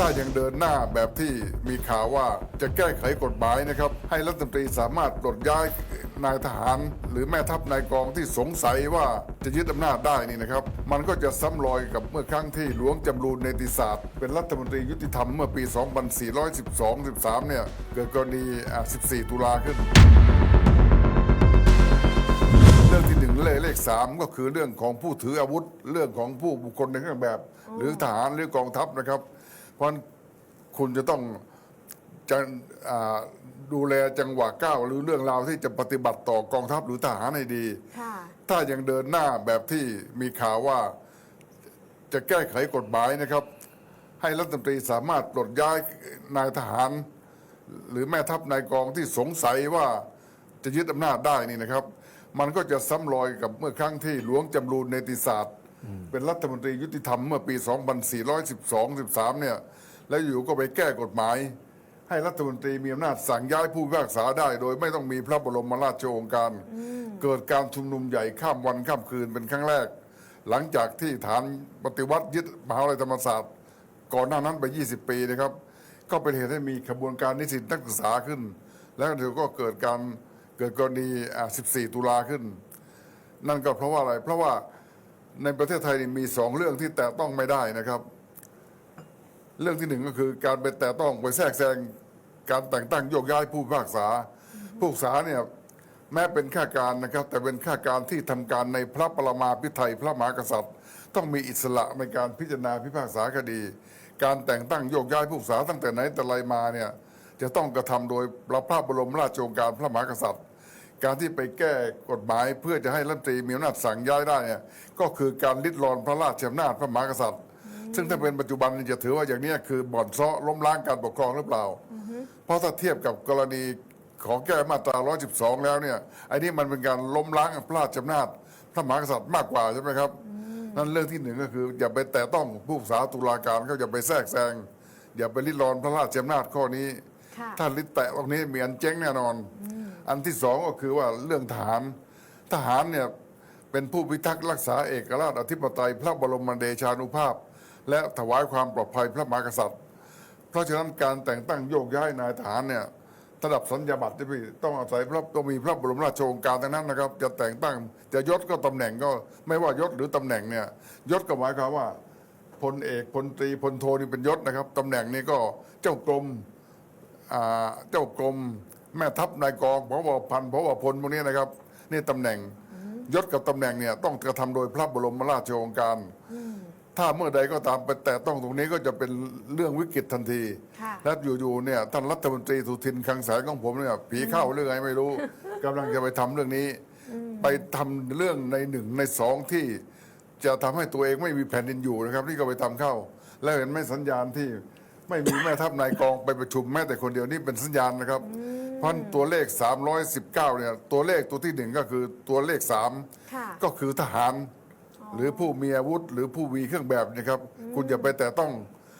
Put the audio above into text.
ถ้ายังเดินหน้าแบบที่มีข่าวว่าจะแก้ไขกฎหมายนะครับ ให้รัฐมนตรีสามารถปลดย้ายนายทหาร หรือแม่ทัพนายกองที่สงสัยว่าจะยึดอำนาจได้นี่นะครับ มันก็จะซ้ำรอยกับเมื่อครั้งที่หลวงจำรูนเนติศาสตร์ เป็นรัฐมนตรียุติธรรมเมื่อปี 2412-13 เนี่ย เกิดกรณีอ่า14 ตุลาขึ้นเรื่องที่หนึ่งเลขเลขสามก็คือเรื่องของผู้ถืออาวุธ เรื่องของผู้บุคคลในเครื่องแบบ หรือทหารหรือกองทัพนะครับ เพราะฉะนั้นคุณจะต้องจะอ่าดูแลจังหวะก้าวหรือเรื่องราวที่จะปฏิบัติต่อกองทัพหรือทหารให้ดีค่ะถ้ายังเดินหน้าแบบที่มีข่าวว่าจะแก้ไขกฎหมายนะครับ ให้รัฐมนตรีสามารถปลดย้ายนายทหาร หรือแม่ทัพนายกองที่สงสัยว่าจะยึดอำนาจได้นี่นะครับ มันก็จะซ้ำรอยกับเมื่อครั้งที่หลวงจำรูนเนติศาสตร์ เป็นรัฐมนตรียุติธรรมเมื่อปี 2412-13 เนี่ย แล้วอยู่ก็ไปแก้กฎหมาย ให้รัฐมนตรีมีอำนาจสั่งย้ายผู้พิพากษาได้ โดยไม่ต้องมีพระบรมราชโองการ เกิดการชุมนุมใหญ่ข้ามวันข้ามคืนเป็นครั้งแรก หลังจากที่ฐานปฏิวัติยึดมหาวิทยาลัยธรรมศาสตร์ ก่อนหน้านั้นไป 20 ปีนะครับ ก็เป็นเหตุให้มีขบวนการนิสิตนักศึกษาขึ้น แล้วเดี๋ยวก็เกิดการเกิดกรณีอ่า14 ตุลาขึ้น นั่นก็เพราะว่าอะไร เพราะว่า ในประเทศไทยนี่มีสองเรื่องที่แตะต้องไม่ได้นะครับ เรื่องที่หนึ่งก็คือการไปแตะต้องไปแทรกแซงการแต่งตั้งโยกย้ายผู้พิพากษา ผู้พิพากษาเนี่ยแม้เป็นข้าการนะครับ แต่เป็นข้าการที่ทำการในพระปรมาภิไธยพระมหากษัตริย์ ต้องมีอิสระในการพิจารณาพิพากษาคดี การแต่งตั้งโยกย้ายผู้พิพากษาตั้งแต่ไหนแต่ไรมาเนี่ยจะต้องกระทำโดยพระบรมราชโองการพระมหากษัตริย์ การที่ไปแก้กฎหมายเพื่อจะให้รัฐมนตรีมีอำนาจสั่งย้ายได้เนี่ยก็คือการลิดรอนพระราชอำนาจพระมหากษัตริย์ ซึ่งถ้าเป็นปัจจุบันนี่จะถือว่าอย่างนี้คือบ่อนเซาะล้มล้างการปกครองหรือเปล่า เพราะถ้าเทียบกับกรณีของแก้มาตรา 112 แล้วเนี่ยไอ้นี่มันเป็นการล้มล้างพระราชอำนาจพระมหากษัตริย์มากกว่าใช่ไหมครับ นั่นเรื่องที่หนึ่งก็คืออย่าไปแตะต้องผู้พิพากษาตุลาการเขาอย่าไปแทรกแซงอย่าไปลิดรอนพระราชอำนาจข้อนี้ ค่ะ ถ้าลิดแตะตรงนี้มีอันเจ๊งแน่นอนอั อันที่สองก็คือว่าเรื่องทหารทหารเนี่ยเป็นผู้พิทักษ์รักษาเอกราชอธิปไตย พระบรมเดชานุภาพ และถวายความปลอดภัยพระมหากษัตริย์ เพราะฉะนั้นการแต่งตั้งโยกย้ายนายทหารเนี่ยระดับสัญญาบัตรที่พี่ต้องอาศัยพระต้องมีพระบรมราชโองการทั้งนั้นนะครับ จะแต่งตั้งจะยศก็ตำแหน่งก็ไม่ว่ายศหรือตำแหน่งเนี่ยยศก็หมายความว่าพลเอกพลตรีพลโทนี่เป็นยศนะครับตำแหน่งนี้ก็เจ้ากรมเจ้ากรม แม่ทัพนายกองพบพันพบพลพวกนี้นะครับ นี่ตำแหน่งยศกับตำแหน่งเนี่ยต้องกระทำโดยพระบรมราชโองการ ถ้าเมื่อใดก็ตามไปแต่ต้องตรงนี้ก็จะเป็นเรื่องวิกฤตทันทีค่ะและอยู่ๆเนี่ยท่านรัฐมนตรีสุทินคลังแสงของผมเนี่ยผีเข้าเรื่องไงไม่รู้กำลังจะไปทำเรื่องนี้ ไปทำเรื่องในหนึ่งในสองที่จะทำให้ตัวเองไม่มีแผ่นดินอยู่นะครับ นี่ก็ไปทำเข้า แล้วเห็นไหมสัญญาณที่ไม่มีแม่ทัพนายกองไปประชุมแม้แต่คนเดียวนี่เป็นสัญญาณนะครับเพราะตัวเลข 319เนี่ยตัวเลขตัวที่หนึ่งก็คือตัวเลขสามค่ะก็คือทหาร หรือผู้มีอาวุธหรือผู้มีเครื่องแบบนะครับ คุณอย่าไปแต่ต้อง